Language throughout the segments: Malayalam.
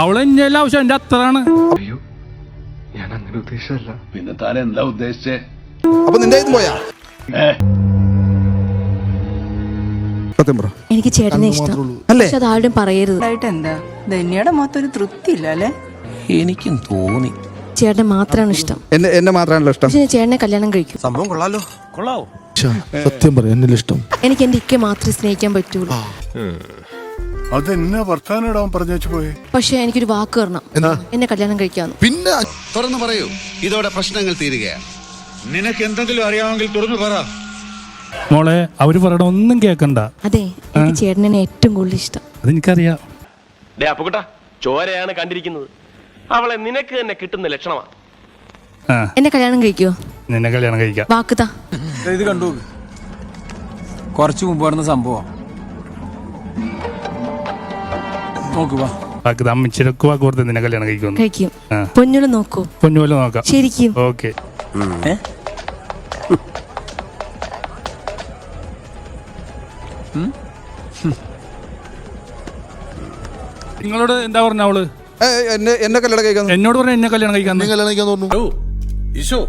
അവൾ എന്നെ ആവശ്യം എന്റെ അത്രയാണ്. അയ്യോ ഞാൻ അങ്ങനെ ഉദ്ദേശിച്ചല്ല പിന്നെ താൻ എന്താ ഉദ്ദേശിച്ചേ? അപ്പൊ നിന്റെ ഇതും പോയാ? സത്യം പറ. എനിക്ക് ചേട്ടനെ ഇഷ്ടം. അല്ലേ പക്ഷെ പറയരുത്. ആയിട്ട് എന്താ? ധന്യയുടെ മുഖത്ത് ഒരു തൃപ്തി ഇല്ല അല്ലേ? എനിക്കും തോന്നി. ചേട്ടനെ മാത്രമാണ് ഇഷ്ടം. എന്നെ എന്നെ മാത്രമാണല്ലോ ഇഷ്ടം. പക്ഷെ ഞാൻ ചേട്ടനെ കല്യാണം കഴിക്കും. സംഭവം കൊള്ളാലോ. കൊള്ളാവോ സത്യം പറ എന്നെ ഇഷ്ടം? എനിക്ക് എന്റെ ഇക്കെ മാത്രമേ സ്നേഹിക്കാൻ പറ്റുള്ളൂ. അതെന്നാ വർത്താനം പറഞ്ഞു പോയെ? പക്ഷെ എനിക്കൊരു വാക്ക് തരണം. എന്നെ? കല്യാണം കഴിക്കാന്ന് പിന്നെ തുറന്നു പറയൂ. ഇതോടെ പ്രശ്നങ്ങൾ തീരുകയാണ്. നിനക്ക് എന്തെങ്കിലും അറിയാമെങ്കിൽ തുറന്നു പറ. മോളെ അവർ പറയണ ഒന്നും കേക്കണ്ട. അതെ എനിക്ക് ചേട്ടനെ ഏറ്റവും കൂടുതൽ ഇഷ്ടം. അതെനിക്കറിയാം. ഡേ അപ്പുകുട്ട ചോരയാണ് കണ്ടിരിക്കുന്നത്. അവളെ നിനക്ക് തന്നെ കിട്ടുന്ന ലക്ഷണമാ എന്നെ കല്യാണം കഴിക്കുവോ? നിന്നെ കല്യാണം കഴിക്കാം. വാക്കുതാ ഇത് കണ്ടു. കുറച്ചു മുമ്പ് നടന്ന സംഭവം. നോക്കുക അമ്മച്ചിരക്ക് വാക്ക് കൊടുത്ത് നിന്നെ കല്യാണം കഴിക്കുമെന്ന്. കഴിക്കും. ആ. പൊന്നുകൾ നോക്കൂ. പൊന്നുപോലെ നോക്കാം. ശരിക്കും. ഓക്കെ. നിങ്ങളോട് എന്താ പറഞ്ഞ അവൾ? ഏ, എന്നെ എന്നെ കല്യാണം കഴിക്കാൻ എന്നോട് പറഞ്ഞ എന്നെ കല്യാണം കഴിക്കാൻ കല്യാണം കഴിക്കാൻ തോന്നുന്നു Eesho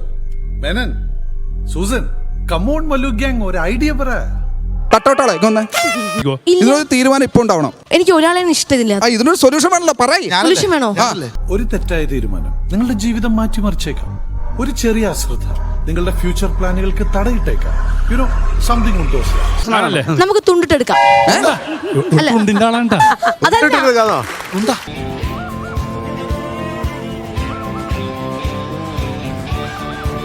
Menon Susan come on Mallu gang ഒരു ഐഡിയ പറ. തട്ടോട്ടാളെ ഇതിനൊരു തീരുമാനം ഇപ്പൊ ഉണ്ടാവണം. എനിക്ക് ഒരാളെ ഇഷ്ടമില്ല. ആ ഇതിനൊരു സൊല്യൂഷൻ വേണല്ലോ പറയ്. സൊല്യൂഷൻ വേണോ? ഒരു തെറ്റായ തീരുമാനം. നിങ്ങളുടെ ജീവിതം മാറ്റിമറിച്ചേക്കാം. ഒരു ചെറിയ അശ്രദ്ധ. നിങ്ങളുടെ ഫ്യൂച്ചർ പ്ലാനുകൾക്ക് തടയിട്ടേക്കാം. യുനോ സംതിങ് ഉണ്ടോ നമുക്ക് തുണ്ടിട്ടെടുക്കാം. അല്ല. അതല്ല.